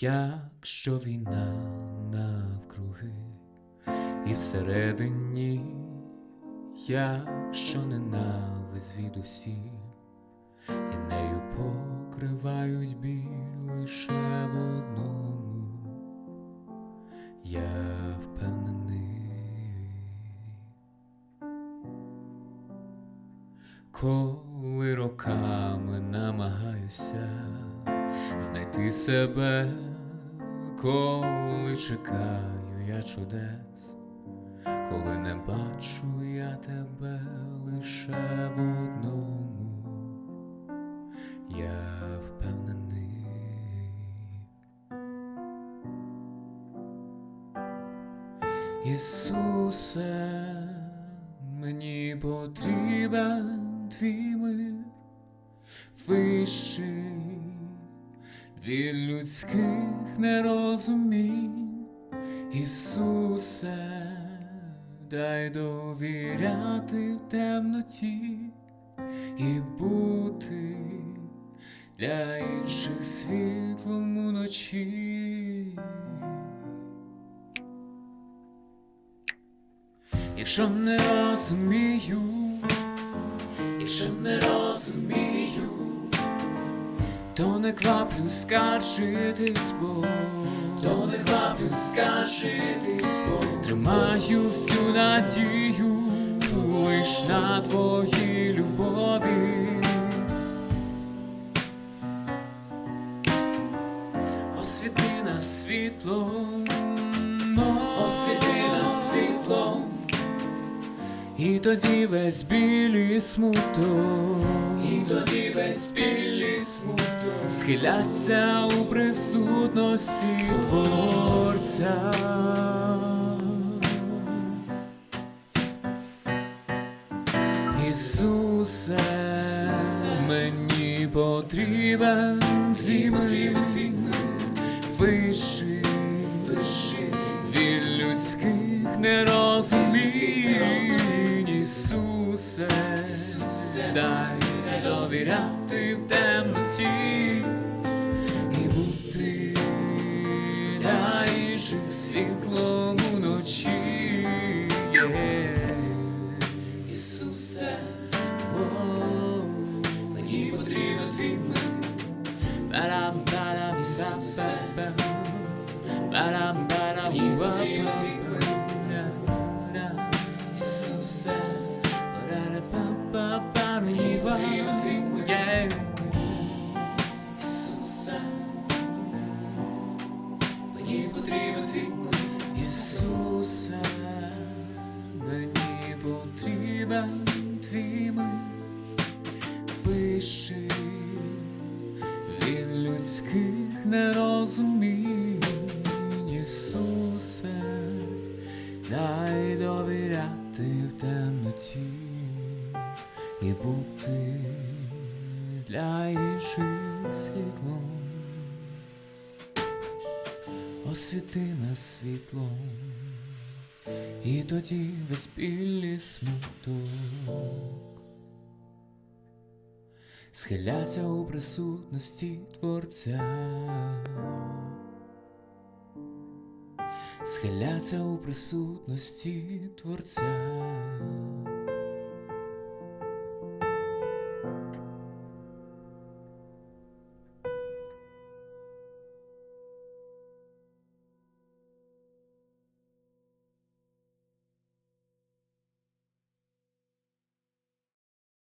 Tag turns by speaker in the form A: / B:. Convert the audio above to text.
A: Якщо війна навкруги і всередині, якщо ненависть від усіх, і нею покривають біль лише в одному, я впевнений, коли роками намагаюся знайти себе, коли чекаю я чудес, коли не бачу я тебе лише в одному, я впевнений. Ісусе, мені потрібен твій мир. Вищий від людських нерозумінь, Ісусе, дай довіряти в темноті і бути для інших світлом уночі. Якщо не розумію, якщо не розумію, то не кваплю скаржитись, бо то не кваплю скаржитись, бо тримаю всю надію лиш на твоїй любові. Освіти нас світлом, освіти нас світлом, і тоді весь білий смуток, і тоді весь білий смуток схиляться у присутності Творця. Ісусе, мені потрібен твій мир, вищий, вищий від людських нерозумінь. Ісусе, дай довіряти в темноті мені потрібен твій мир. Ісусе, людських нерозумінь, Ісусе, дай довіряти в темноті і бути для інших світлом. Освіти нас світлом, і тоді білий смуток схиляться у присутності Творця, схиляться у присутності Творця.